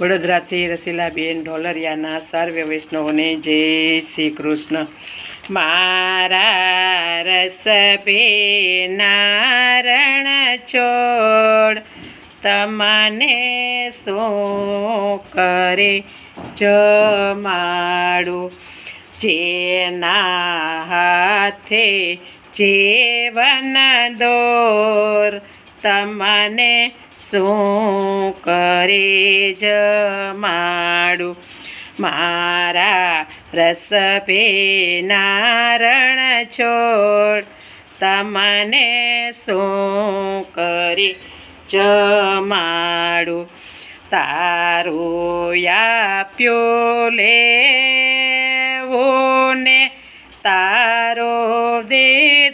વડોદરાથી રસીલાબેન ઢોલરિયાના સર્વ વૈષ્ણવને જય શ્રી કૃષ્ણ. મારા રસ નારણ છોડ તમને શું કરે જમાડું જેના હાથે જીવન દોર તમને શું કરે જમાડું મારા રસ નારણ છોડ, તમને શું કરી જમાડું તારું આપ્યો લેવો ને તારો દે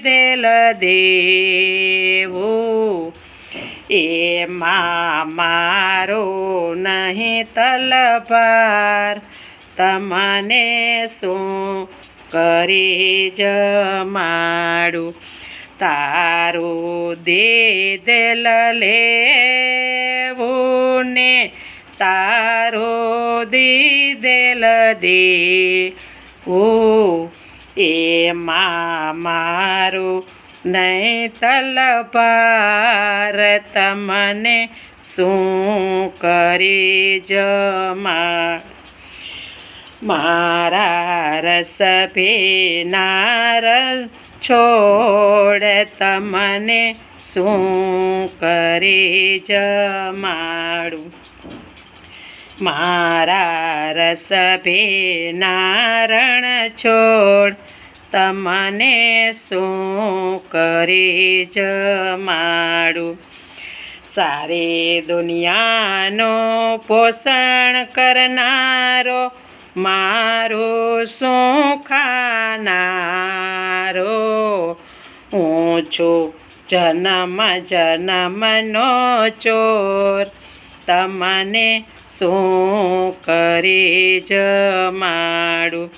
દેલ દેવું. એમાં મારો નહીં તલભાર તમને શું કરી જમાડું તારું દે લેવું ને તારો દે ઓ એમાં મારું નહીં તલભાર તમને શું કરી જમા મારા રસ ભીનાર છોડ તમને શું કરી જમાડું મારા રસ ભીનારણ છોડ તમને શું કરી જમાડું સારી દુનિયાનો પોષણ કરનારો મારો શું ખાનારો? હું છું જન્મ જન્મનો ચોર, તમને શું કરી જમાડું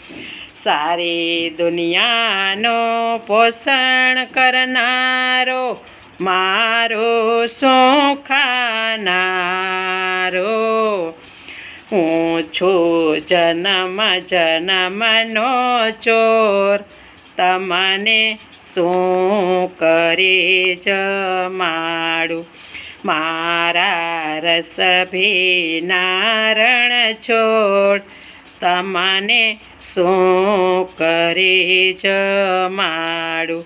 સારી દુનિયાનો પોષણ કરનારો, મારો સોખાનારો હું છું જન્મ જન્મનો ચોર, તમને શું કરી જમાડું મારા રસ ભીનારણ છોડ તમને શું કરી જમાડું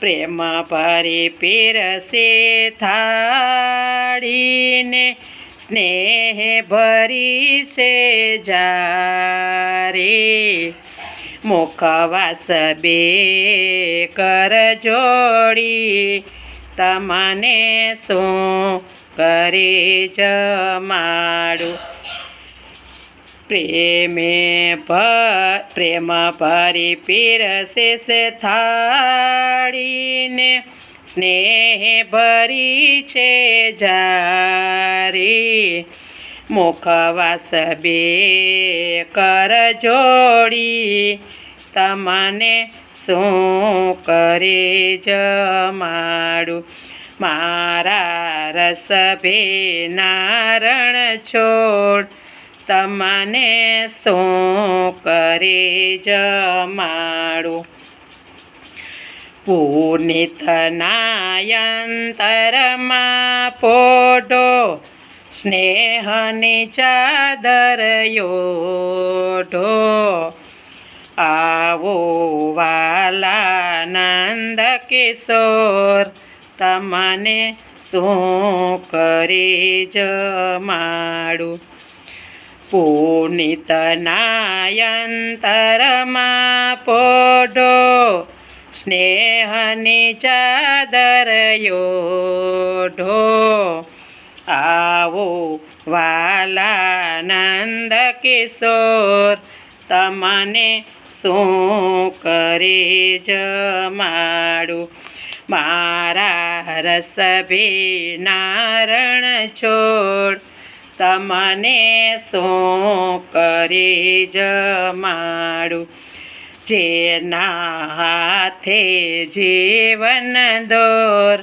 પ્રેમ ભરી પીરસે થાળીને, સ્નેહ ભરી છે જારે. મુખવાસ બે કર જોડી, તમને શું કરી જમાડું પ્રેમે ભ પ્રેમ ભરી પીરસે છે થાળીને સ્નેહ ભરી છે જારી મુખવાસ બે કર જોડી તમને શું કરે જમાડું મારા રસ નારણ છોડ તમને શું કરે જમાડું પુનિત નાયંતરમાં પોઢો, સ્નેહની ચાદર યોઢો. આવો વાલા નંદ કિશોર, તમને શું કરી જમાડું પુનિત નાયંતરમાં પોઢો સ્નેહની ચાદર યોઢો આવો વાલાનંદ કિશોર તમને શું કરી જમાડું મારા રસભી નારણ છોડ તમને શું કરી જમાડું જેના હાથે જીવન દોર,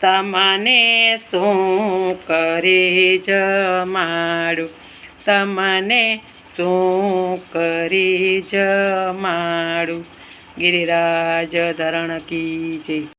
તમને શું કરી જમાડું તમને શું કરી જમાડું ગિરિરાજ ધરણ કી જય.